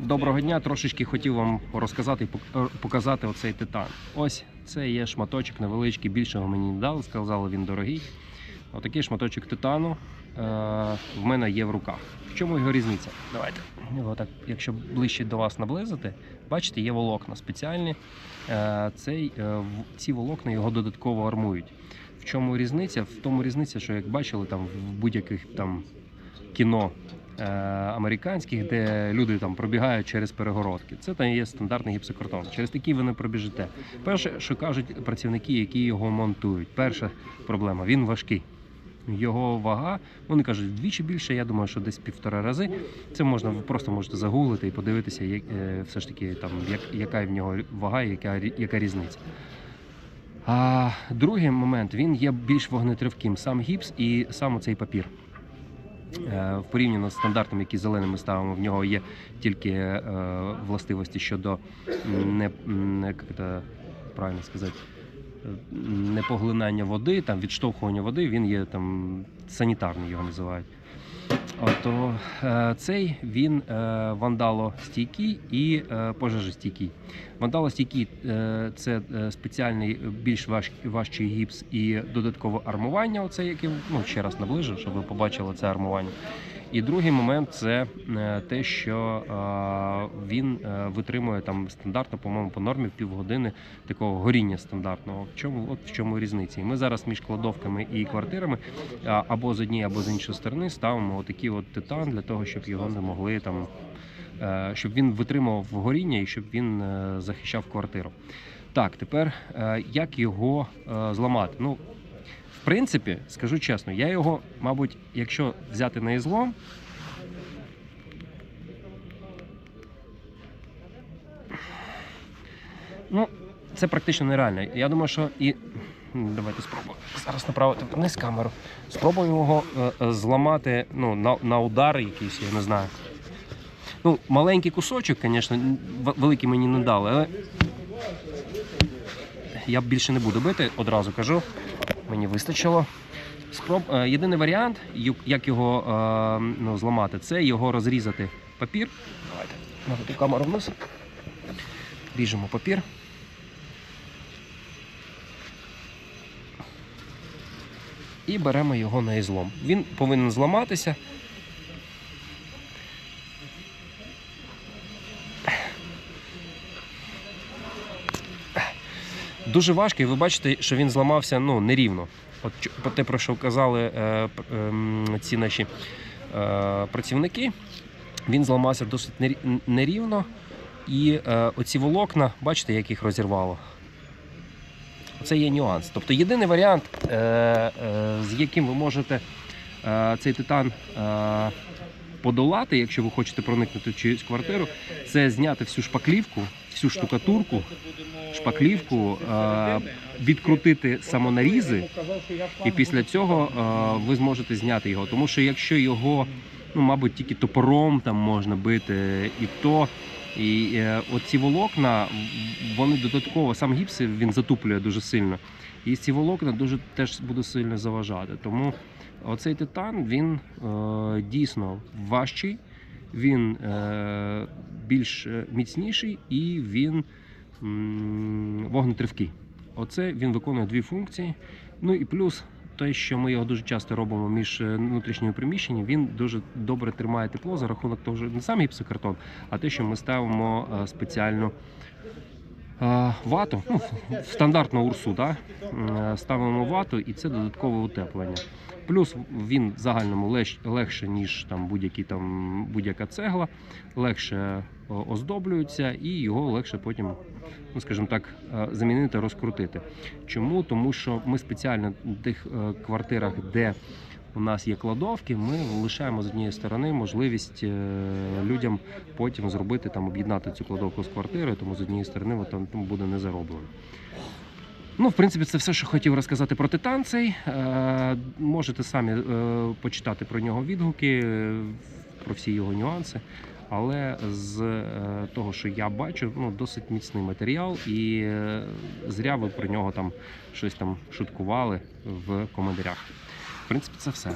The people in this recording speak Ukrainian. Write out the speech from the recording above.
Доброго дня. Трошечки хотів вам розказати і е, показати оцей титан. Ось це є шматочок невеличкий, більшого мені не дали, сказали, він дорогий. Отакий шматочок титану е, в мене є в руках. В чому його різниця? Давайте його так, якщо ближче до вас наблизити, бачите, є волокна спеціальні. Е, цей, е, ці волокна його додатково армують. В чому різниця? В тому різниця, що як бачили там в будь-яких там кіно американських, де люди там пробігають через перегородки. Це там є стандартний гіпсокартон. Через такий ви не пробіжите. Перше, що кажуть працівники, які його монтують. Перша проблема він важкий. Його вага, вони кажуть, вдвічі більше. Я думаю, що десь півтора рази. Це можна ви просто можете загуглити і подивитися, як, е, все ж таки там як, яка в нього вага, яка, яка різниця. А другий момент він є більш вогнетривким. Сам гіпс і сам цей папір. Е, В порівняно з стандартом, який зеленим ми ставимо, в нього є тільки е, властивості щодо не, не як це правильно сказати, е, непоглинання води, там відштовхування води, він є там санітарний, його називають. Ото е, цей він е, вандалостійкий і е, пожежостійкий. Вандалостійкий е, це е, спеціальний е, більш важ, важчий гіпс і додаткове армування. Оце яке ну ще раз наближу, щоб ви побачили це армування. І другий момент це те, що він витримує там стандартно, по-моєму, по нормі півгодини такого горіння стандартного. В чому от в чому різниця? І ми зараз між кладовками і квартирами або з однієї, або з іншої сторони ставимо отакий от титан для того, щоб його не могли там, щоб він витримував горіння і щоб він е, захищав квартиру. Так, тепер е, як його е, зламати? Ну, в принципі, скажу чесно, я його, мабуть, якщо взяти на ізлом. Ну, це практично нереально. Я думаю, що і. Давайте спробуємо зараз направити вниз камеру. Спробуємо його е, е, зламати ну, на, на удари якісь, я не знаю. Ну, маленький кусочок, звісно, великий мені не дали, але я більше не буду бити, одразу кажу. Мені вистачило. Спроб... е, Єдиний варіант, як його е, ну, зламати, це його розрізати папір. Давайте наведу камеру вниз. Ріжемо папір. І беремо його на ізлом. Він повинен зламатися. Дуже важко, і ви бачите, що він зламався ну, нерівно. От те, про що казали е, ем, ці наші е, працівники, він зламався досить нерівно. І е, оці волокна, бачите, як їх розірвало. Це є нюанс. Тобто єдиний варіант, е, е, з яким ви можете е, цей титан е, подолати, якщо ви хочете проникнути в чиюсь квартиру, це зняти всю шпаклівку, всю штукатурку, шпаклівку, е, відкрутити самонарізи, і після цього е, ви зможете зняти його. Тому що якщо його, ну, мабуть, тільки топором там можна бити, і то. І е, оці волокна, вони додатково, сам гіпс він затуплює дуже сильно. І ці волокна дуже теж буде сильно заважати. Тому оцей титан він е, дійсно важчий, він е, більш е, міцніший і він вогнетривкий. Оце він виконує дві функції. Ну і плюс те, що ми його дуже часто робимо між е, внутрішніми приміщеннями, він дуже добре тримає тепло за рахунок того, що не сам гіпсокартон, а те, що ми ставимо е, спеціальну вату, ну, стандартну урсу, да? Е, ставимо вату, і це додаткове утеплення. Плюс він в загальному легше, ніж там будь-які там будь-яка цегла, легше оздоблюється і його легше потім, ну скажімо так, е, замінити, розкрутити. Чому? Тому що ми спеціально в тих е, квартирах, де у нас є кладовки, ми лишаємо з однієї сторони можливість е, людям потім зробити там об'єднати цю кладовку з квартирою, тому з однієї сторони там буде не зароблено. Ну, в принципі, це все, що хотів розказати про титан цей. Е, можете самі е, почитати про нього відгуки, про всі його нюанси. Але з того, що я бачу, ну досить міцний матеріал, і зря ви про нього там щось там шуткували в коментарях. В принципі, це все.